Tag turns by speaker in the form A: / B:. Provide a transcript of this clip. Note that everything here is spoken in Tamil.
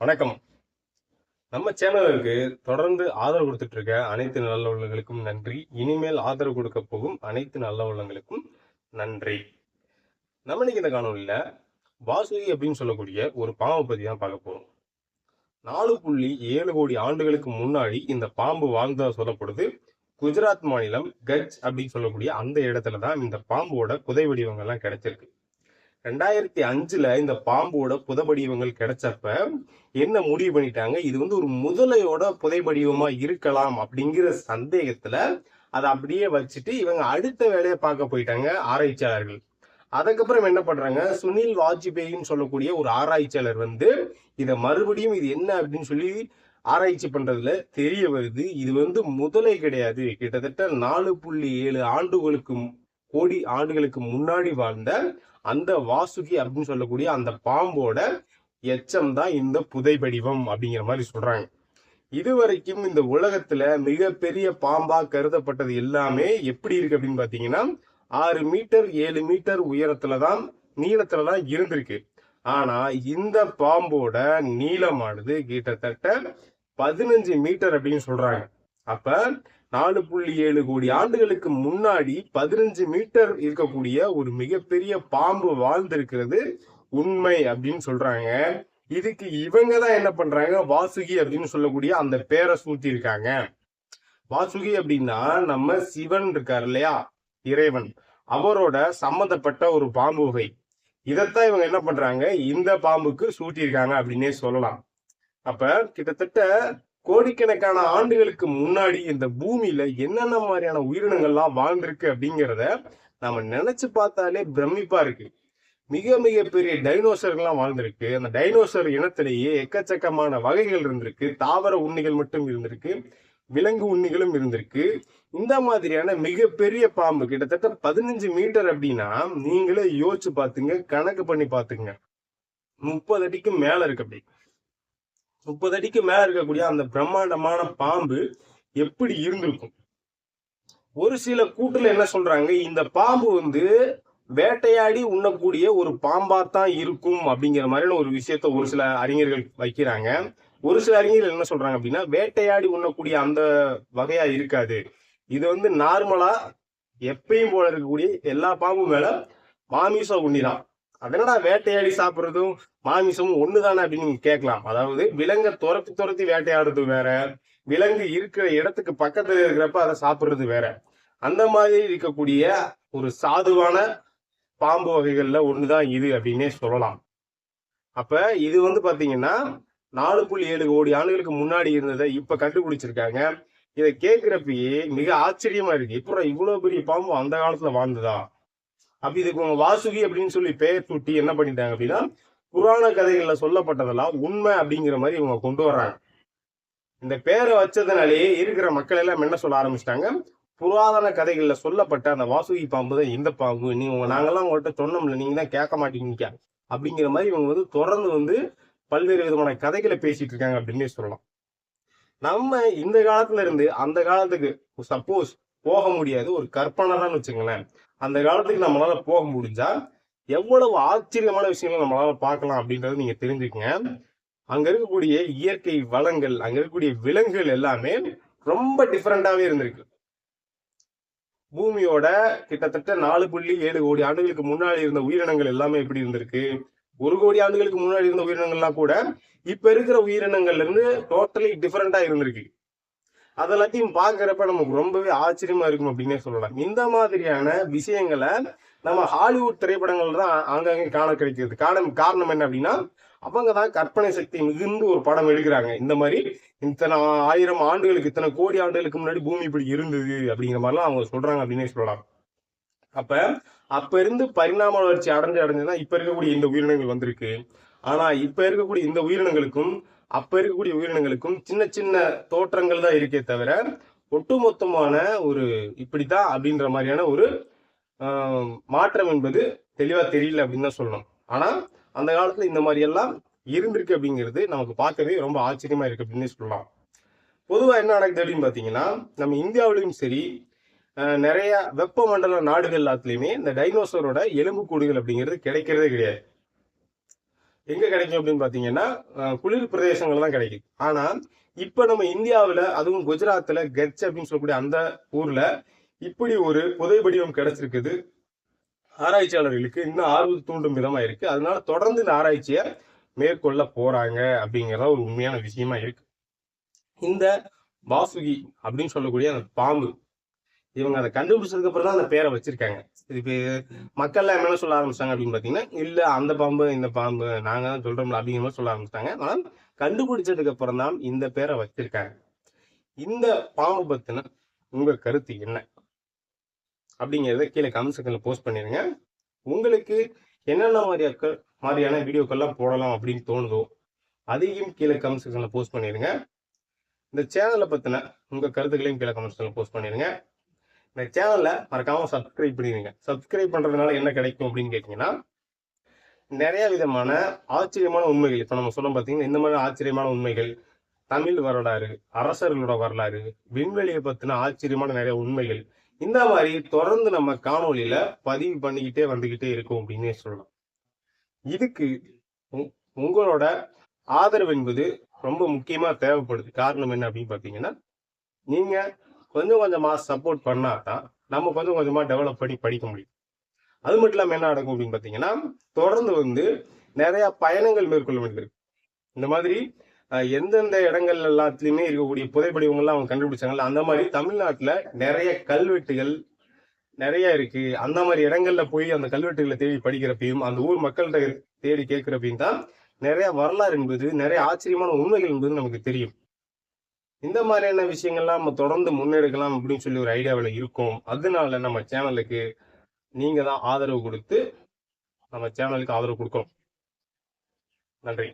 A: வணக்கம். நம்ம சேனலுக்கு தொடர்ந்து ஆதரவு கொடுத்துட்டு இருக்க அனைத்து நல்ல உள்ளங்களுக்கும் நன்றி. இனிமேல் ஆதரவு கொடுக்க போகும் அனைத்து நல்ல உள்ளங்களுக்கும் நன்றி. நம்ம இன்னைக்கு இந்த காணொலியில் வாசுகி அப்படின்னு சொல்லக்கூடிய ஒரு பாம்பை பற்றி தான் பார்க்க போகிறோம் நாலு புள்ளி ஏழு கோடி ஆண்டுகளுக்கு முன்னாடி இந்த பாம்பு வாழ்ந்ததாக சொல்லப்படுது. குஜராத் மாநிலம் கட்ச் அப்படின்னு சொல்லக்கூடிய அந்த இடத்துல தான் இந்த பாம்போட புதை வடிவங்கள்லாம் கிடைச்சிருக்கு. ரெண்டாயிரத்தி அஞ்சுல இந்த பாம்போட புதைபடிவங்கள் கிடைச்சப்ப என்ன முடிவு பண்ணிட்டாங்க? இது வந்து ஒரு முதலையோட புதைபடிவமா இருக்கலாம் அப்படிங்கிற சந்தேகத்துல அதை அப்படியே வச்சுட்டு இவங்க அடுத்த வேலையை பார்க்க போயிட்டாங்க ஆராய்ச்சியாளர்கள். அதுக்கப்புறம் என்ன பண்றாங்க? சுனில் வாஜ்பேயின்னு சொல்லக்கூடிய ஒரு ஆராய்ச்சியாளர் வந்து இதை மறுபடியும் இது என்ன அப்படின்னு சொல்லி ஆராய்ச்சி பண்றதுல தெரிய வருது. இது வந்து முதலை கிடையாது. கிட்டத்தட்ட நாலு புள்ளி ஏழு ஆண்டுகளுக்கு கோடி ஆண்டுகளுக்கு முன்னாடி வாழ்ந்த அந்த வாசுகி அப்படின்னு சொல்லக்கூடிய அந்த பாம்போட எச்சம் தான் இந்த புதை வடிவம் அப்படிங்கிற மாதிரி சொல்றாங்க. இதுவரைக்கும் இந்த உலகத்துல மிகப்பெரிய பாம்பா கருதப்பட்டது எல்லாமே எப்படி இருக்கு அப்படின்னு பாத்தீங்கன்னா ஆறு மீட்டர் ஏழு மீட்டர் உயரத்துல தான் நீளத்துல தான் இருந்திருக்கு. ஆனா இந்த பாம்போட நீளமானது கிட்டத்தட்ட பதினஞ்சு மீட்டர் அப்படின்னு சொல்றாங்க. அப்ப நாலு புள்ளி ஏழு கோடி ஆண்டுகளுக்கு முன்னாடி பதினஞ்சு மீட்டர் இருக்கக்கூடிய ஒரு மிகப்பெரிய பாம்பு வாழ்ந்திருக்கிறது உண்மை அப்படின்னு சொல்றாங்க. இதுக்கு இவங்க தான் என்ன பண்றாங்க? வாசுகி அப்படின்னு சொல்லக்கூடிய அந்த பேரை சூட்டி இருக்காங்க வாசுகி அப்படின்னா நம்ம சிவன் இருக்கார் இல்லையா? இறைவன். அவரோட சம்மந்தப்பட்ட ஒரு பாம்பு வகை. இதைத்தான் இவங்க என்ன பண்றாங்க? இந்த பாம்புக்கு சூட்டியிருக்காங்க அப்படின்னே சொல்லலாம். அப்ப கிட்டத்தட்ட கோடிக்கணக்கான ஆண்டுகளுக்கு முன்னாடி இந்த பூமியில என்னென்ன மாதிரியான உயிரினங்கள்லாம் வாழ்ந்திருக்கு அப்படிங்கிறத நம்ம நினைச்சு பார்த்தாலே பிரமிப்பா இருக்கு. மிக மிக பெரிய டைனோசர்கள்லாம் வாழ்ந்திருக்கு. அந்த டைனோசர் இனத்திலேயே எக்கச்சக்கமான வகைகள் இருந்திருக்கு. தாவர உண்ணிகள் மட்டும் இருந்திருக்கு. விலங்கு உண்ணிகளும் இருந்திருக்கு. இந்த மாதிரியான மிகப்பெரிய பாம்பு கிட்டத்தட்ட பதினஞ்சு மீட்டர் அப்படின்னா நீங்களே யோசிச்சு பார்த்துங்க கணக்கு பண்ணி பார்த்துங்க. முப்பது அடிக்கு மேல இருக்கு அப்படி. முப்பது அடிக்கு மேல இருக்கக்கூடிய அந்த பிரம்மாண்டமான பாம்பு எப்படி இருந்திருக்கும்? ஒரு சில கூட்டுல என்ன சொல்றாங்க இந்த பாம்பு வந்து வேட்டையாடி உண்ணக்கூடிய ஒரு பாம்பா தான் இருக்கும் அப்படிங்கிற மாதிரியான ஒரு விஷயத்த ஒரு சில அறிஞர்கள் வைக்கிறாங்க. ஒரு சில அறிஞர்கள் என்ன சொல்றாங்க அப்படின்னா வேட்டையாடி உண்ணக்கூடிய அந்த வகையா இருக்காது. இது வந்து நார்மலா எப்பயும் போல இருக்கக்கூடிய எல்லா பாம்பும் மேல மாமிச உண்ணிதான். அதனடா வேட்டையாடி சாப்பிட்றதும் மாமிசமும் ஒண்ணுதானே அப்படின்னு நீங்க கேட்கலாம். அதாவது விலங்கை துரத்தி துரத்தி வேட்டையாடுறது வேற. விலங்கு இருக்கிற இடத்துக்கு பக்கத்துல இருக்கிறப்ப அதை சாப்பிட்றது வேற. அந்த மாதிரி இருக்கக்கூடிய ஒரு சாதுவான பாம்பு வகைகள்ல ஒண்ணுதான் இது அப்படின்னே சொல்லலாம். அப்ப இது வந்து பாத்தீங்கன்னா நாலு புள்ளி ஏழு கோடி ஆண்டுகளுக்கு முன்னாடி இருந்ததை இப்ப கண்டுபிடிச்சிருக்காங்க. இதை கேட்கிறப்பயே மிக ஆச்சரியமா இருக்கு. இப்போ இவ்வளவு பெரிய பாம்பு அந்த காலத்துல வாழ்ந்ததா? அப்ப இதுக்கு உங்க வாசுகி அப்படின்னு சொல்லி பெயர் சூட்டி என்ன பண்ணிட்டாங்க அப்படின்னா புராண கதைகள்ல சொல்லப்பட்டதெல்லாம் உண்மை அப்படிங்கிற மாதிரி இவங்க கொண்டு வர்றாங்க. இந்த பேரை வச்சதுனாலேயே இருக்கிற மக்கள் எல்லாம் என்ன சொல்ல ஆரம்பிச்சிட்டாங்க? புராதன கதைகள்ல சொல்லப்பட்ட அந்த வாசுகி பாம்பு தான் இந்த பாம்பு. நீங்க நாங்கெல்லாம் உங்கள்கிட்ட சொன்னோம்ல நீங்க தான் கேட்க மாட்டீங்க அப்படிங்கிற மாதிரி இவங்க வந்து தொடர்ந்து வந்து பல்வேறு விதமான கதைகளை பேசிட்டு இருக்காங்க அப்படின்னே சொல்லலாம். நம்ம இந்த காலத்துல இருந்து அந்த காலத்துக்கு சப்போஸ் போக முடியாது. ஒரு கற்பனை தான் வச்சுங்களேன் அந்த காலத்துக்கு நம்மளால போக முடிஞ்சா எவ்வளவு ஆச்சரியமான விஷயங்களை நம்மளால பார்க்கலாம் அப்படின்றத நீங்க தெரிஞ்சுக்கங்க. அங்க இருக்கக்கூடிய இயற்கை வளங்கள் அங்க இருக்கக்கூடிய விலங்குகள் எல்லாமே ரொம்ப டிஃப்ரெண்டாவே இருந்திருக்கு. பூமியோட கிட்டத்தட்ட நாலு புள்ளி ஏழு கோடி ஆண்டுகளுக்கு முன்னாடி இருந்த உயிரினங்கள் எல்லாமே எப்படி இருந்திருக்கு? ஒரு கோடி ஆண்டுகளுக்கு முன்னாடி இருந்த உயிரினங்கள்லாம் கூட இப்ப இருக்கிற உயிரினங்கள்ல இருந்து டோட்டலி டிஃப்ரெண்டா இருந்திருக்கு. அதெல்லாத்தையும் பாக்குறப்ப நமக்கு ரொம்பவே ஆச்சரியமா இருக்கும் அப்படின்னே சொல்லலாம். இந்த மாதிரியான விஷயங்களை நம்ம ஹாலிவுட் திரைப்படங்கள் தான் ஆங்காங்கே காண கிடைக்கிறது. காரணம் காரணம் என்ன அப்படின்னா அவங்க தான் கற்பனை சக்தி மிகுந்து ஒரு படம் எடுக்கிறாங்க. இந்த மாதிரி இத்தனை ஆயிரம் ஆண்டுகளுக்கு இத்தனை கோடி ஆண்டுகளுக்கு முன்னாடி பூமி இப்படி இருந்தது அப்படிங்கிற மாதிரிலாம் அவங்க சொல்றாங்க அப்படின்னே சொல்லலாம். அப்ப அப்ப இருந்து பரிணாம வளர்ச்சி அடைஞ்சு அடைஞ்சுதான் இப்ப இருக்கக்கூடிய இந்த உயிரினங்கள் வந்திருக்கு. ஆனா இப்ப இருக்கக்கூடிய இந்த உயிரினங்களுக்கும் அப்ப இருக்கக்கூடிய உயிரினங்களுக்கும் சின்ன சின்ன தோற்றங்கள் தான் இருக்கே தவிர ஒட்டுமொத்தமான ஒரு இப்படித்தான் அப்படின்ற மாதிரியான ஒரு மாற்றம் என்பது தெளிவா தெரியல அப்படின்னு தான் சொல்லணும். ஆனா அந்த காலத்துல இந்த மாதிரி எல்லாம் இருந்திருக்கு அப்படிங்கிறது நமக்கு பார்க்கவே ரொம்ப ஆச்சரியமா இருக்கு அப்படின்னு சொல்லலாம். பொதுவா என்ன நடக்குது அப்படின்னு பாத்தீங்கன்னா நம்ம இந்தியாவிலையும் சரி நிறைய வெப்பமண்டல நாடுகள் எல்லாத்துலயுமே இந்த டைனோசரோட எலும்பு கூடுகள் அப்படிங்கிறது கிடைக்கிறதே கிடையாது. எங்க கிடைக்கும் அப்படின்னு பாத்தீங்கன்னா குளிர் பிரதேசங்கள் தான் கிடைக்கும். ஆனா இப்ப நம்ம இந்தியாவில அதுவும் குஜராத்ல கட்ச் அப்படின்னு சொல்லக்கூடிய அந்த ஊர்ல இப்படி ஒரு புதை வடிவம் கிடைச்சிருக்குது. ஆராய்ச்சியாளர்களுக்கு இன்னும் ஆர்வம் தூண்டும் விதமா இருக்கு. அதனால தொடர்ந்து இந்த ஆராய்ச்சியை மேற்கொள்ள போறாங்க அப்படிங்கிறத ஒரு உண்மையான விஷயமா இருக்கு. இந்த வாசுகி அப்படின்னு சொல்லக்கூடிய அந்த பாம்பு இவங்க அதை கண்டுபிடிச்சதுக்கு அப்புறம் தான் அந்த பேரை வச்சிருக்காங்க. இது மக்கள்லாம் என்ன சொல்ல ஆரம்பிச்சாங்க அப்படின்னு பார்த்தீங்கன்னா இல்ல அந்த பாம்பு இந்த பாம்பு நாங்கள் தான் சொல்றோம்ல அப்படிங்கிற மாதிரி சொல்ல ஆரம்பிச்சிட்டாங்க. ஆனால் கண்டுபிடிச்சதுக்கு அப்புறம் தான் இந்த பேரை வச்சிருக்காங்க. இந்த பாம்பு பத்தின உங்க கருத்து என்ன? அப்படிங்கறத கீழே கமெண்ட் செக்ஷன்ல போஸ்ட் பண்ணிருங்க. உங்களுக்கு என்னென்ன மாதிரியாக்கள் மாதிரியான வீடியோக்கள்லாம் போடலாம் அப்படின்னு தோணுதோ அதையும் கீழே கமெண்ட் செக்ஷன்ல போஸ்ட் பண்ணிருங்க. இந்த சேனலை பத்தின உங்க கருத்துக்களையும் கீழே கமெண்ட் செக்ஷன்ல போஸ்ட் பண்ணிருங்க. இந்த சேனலில் மறக்காம சப்ஸ்கிரைப் பண்ணிடுங்க சப்ஸ்கிரைப் பண்றதுனால என்ன கிடைக்கும் அப்படின்னு கேட்டிங்கன்னா நிறைய விதமான ஆச்சரியமான உண்மைகள். இப்போ நம்ம சொல்ல பார்த்தீங்கன்னா இந்த மாதிரி ஆச்சரியமான உண்மைகள் தமிழ் வரலாறு அரசர்களோட வரலாறு விண்வெளியை பற்றின ஆச்சரியமான நிறைய உண்மைகள். இந்த மாதிரி தொடர்ந்து நம்ம காணொளியில பதிவு பண்ணிக்கிட்டே வந்துக்கிட்டே இருக்கும் அப்படின்னே சொல்லலாம். இதுக்கு உங்களோட ஆதரவு என்பது ரொம்ப முக்கியமாக தேவைப்படுது. காரணம் என்ன அப்படின்னு பார்த்தீங்கன்னா நீங்கள் கொஞ்சம் கொஞ்சமாக சப்போர்ட் பண்ணாதான் நம்ம கொஞ்சம் கொஞ்சமாக டெவலப் பண்ணி படிக்க முடியும். அது மட்டும் இல்லாமல் என்ன நடக்கும் அப்படின்னு பார்த்தீங்கன்னா தொடர்ந்து வந்து நிறையா பயணங்கள் மேற்கொள்ள வேண்டியிருக்கு. இந்த மாதிரி எந்தெந்த இடங்கள் எல்லாத்துலேயுமே இருக்கக்கூடிய புதைப்படிவங்கள்லாம் அவங்க கண்டுபிடிச்சாங்கல்ல அந்த மாதிரி தமிழ்நாட்டில் நிறைய கல்வெட்டுகள் நிறைய இருக்கு. அந்த மாதிரி இடங்கள்ல போய் அந்த கல்வெட்டுகளை தேடி படிக்கிறப்பையும் அந்த ஊர் மக்கள்கிட்ட தேடி கேட்கிறப்பையும் தான் நிறைய வரலாறு என்பது நிறைய ஆச்சரியமான உண்மைகள் என்பது நமக்கு தெரியும். இந்த மாதிரியான விஷயங்கள்லாம் நம்ம தொடர்ந்து முன்னெடுக்கலாம் அப்படின்னு சொல்லி ஒரு ஐடியாவில் இருக்கும். அதனால நம்ம சேனலுக்கு நீங்கள் தான் ஆதரவு கொடுத்து நம்ம சேனலுக்கு ஆதரவு கொடுக்கணும். நன்றி.